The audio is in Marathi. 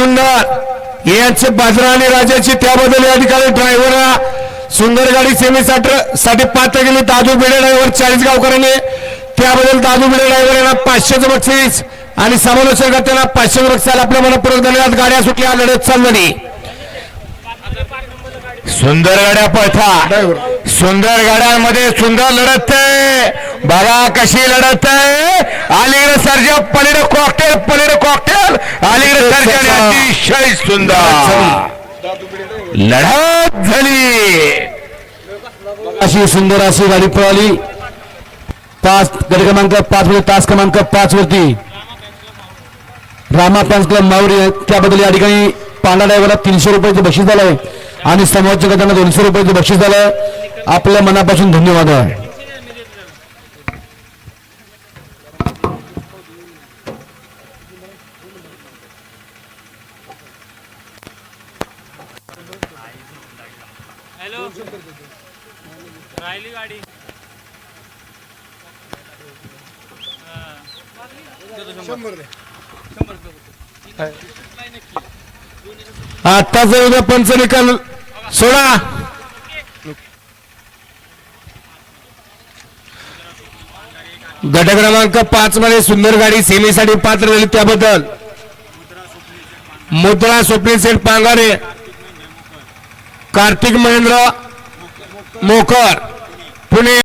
जुन्नर. यांचे बाजरा आणि राजाची त्याबद्दल या ठिकाणी ड्रायव्हरला सुंदर गाडी सेमीसाठी साठी पात्र गेली दादू बिडे ड्रायव्हर चाळीस गावकऱ्यांनी. त्याबद्दल दादू बिडे ड्रायव्हर यांना पाचशेचं बक्षीस आणि समालोचक त्यांना पाचशे बक्षीस. आपल्या मनपूर्वक धन्यवाद. गाड्या सुटल्या. लढत चालली सुंदर गाड्या पळता सुंदर गाड्यांमध्ये सुंदर लढत आहे. बघा कशी लढत आहे. अलीकडे सर्जा पलीड कॉकटेल पलीड कॉकटेल अलीकडे सर्जा अतिशय सुंदर. लढत झाली. अशी सुंदर अशी गाडी पळाली. पाच गट क्रमांक पाच मध्ये तास क्रमांक पाच वरती. रामा फॅन्स क्लब मावरी त्याबद्दल या ठिकाणी पांढरा ड्रायव्हरला तीनशे रुपयाचं बक्षीस झालंय. आणि समोरच्या गटांना दोनशे रुपयाचं बक्षीस झालंय. आपल्या मनापासून धन्यवाद. आहे हॅलो. राहिली गाडी. आताच उद्या पंच निकाल सोडा. गट क्रमांक पाच मध्ये सुंदर गाडी सेमीसाठी पात्र झाली त्याबद्दल. मुद्रा स्वप्नील सेठ पांगारे कार्तिक महेंद्र मोकर पुणे